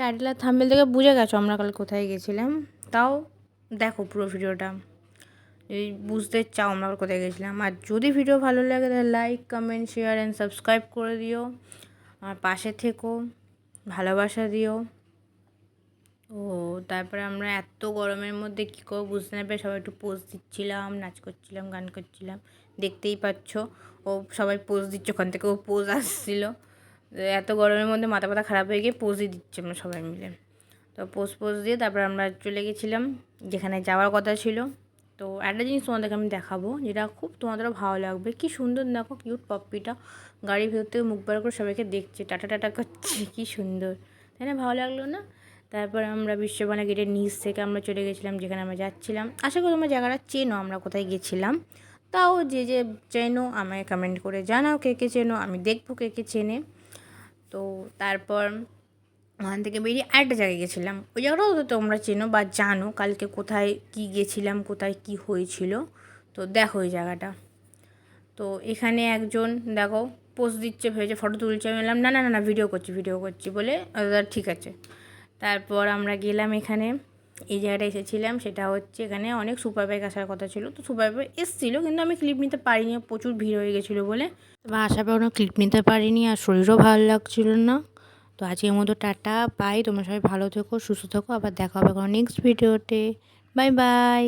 Title আর thumbnail থেকে বুঝে গেছো আমরা কাল কোথায় গেছিলাম। তাও দেখো পুরো ভিডিওটা। যদি বুঝতে চাও আমরা কোথায় গেছিলাম। আর যদি ভিডিও ভালো লাগে তাহলে like comment share and subscribe করে দিও। আর পাশে থেকো, ভালোবাসা দিও। ও, তারপরে আমরা এত গরমের মধ্যে কী করব বুঝতে না পেরে সবাই একটু পোজ দিচ্ছিলাম, নাচ করছিলাম, গান করছিলাম। দেখতেই পাচ্ছ, ও সবাই পোজ দিচ্ছে, ওখান থেকে ও পোজ আসছিল। এত গরমের মধ্যে মাথা ব্যথা খারাপ হয়ে গিয়ে পোজই দিচ্ছে আমরা সবাই মিলে। তো পোজ পোজ দিয়ে তারপর আমরা চলে গেছিলাম, যেখানে যাওয়ার কথা ছিল। তো একটা জিনিস তোমাদেরকে আমি দেখাবো, যেটা খুব তোমাদেরও ভালো লাগবে। কি সুন্দর দেখো কিউট পপ্পিটা গাড়ির ভেতর থেকে মুখ বার করে সবাইকে দেখছে, টাটা টাটা করছে, কি সুন্দর। তাই না? ভালো লাগল না? তারপর আমরা বিশ্ববানা গেটের নিচ থেকে আমরা চলে গেছিলাম, যেখানে আমরা যাচ্ছিলাম। আশা করি তোমরা জায়গাটা চেনো আমরা কোথায় গেছিলাম, তাও যে যে চেনো আমায় কমেন্ট করে জানাও কে কে চেনো, আমি দেখব কে কে চেনে। তো তারপর ওখান থেকে বেরিয়ে আরেকটা জায়গায় গেছিলাম। ওই জায়গাটাও তো তোমরা চেনো বা জানো কালকে কোথায় কি গেছিলাম কোথায় কি হয়েছিল। তো দেখো ওই জায়গাটা। তো এখানে একজন দেখো পোস্ট দিচ্ছে ভেবেছে ফটো তুলছে। আমি বললাম না না না ভিডিও করছি ভিডিও করছি। বলে আহ, ঠিক আছে। তারপর আমরা গেলাম এখানে। এই জায়গাটা এসেছিলাম, সেটা হচ্ছে এখানে অনেক সুপার বাইক আসার কথা ছিল। তো সুপার বাইক এসেছিল, কিন্তু আমি ক্লিপ নিতে পারিনি, প্রচুর ভিড় হয়ে গেছিল বলে। বা আসার পর ক্লিপ নিতে পারিনি আর শরীরও ভালো লাগছিল না। তো আজকের মতো টাটা পাই তোমরা সবাই ভালো থেকো, সুস্থ থেকো। আবার দেখা হবে কোনো নেক্সট ভিডিওতে বাই বাই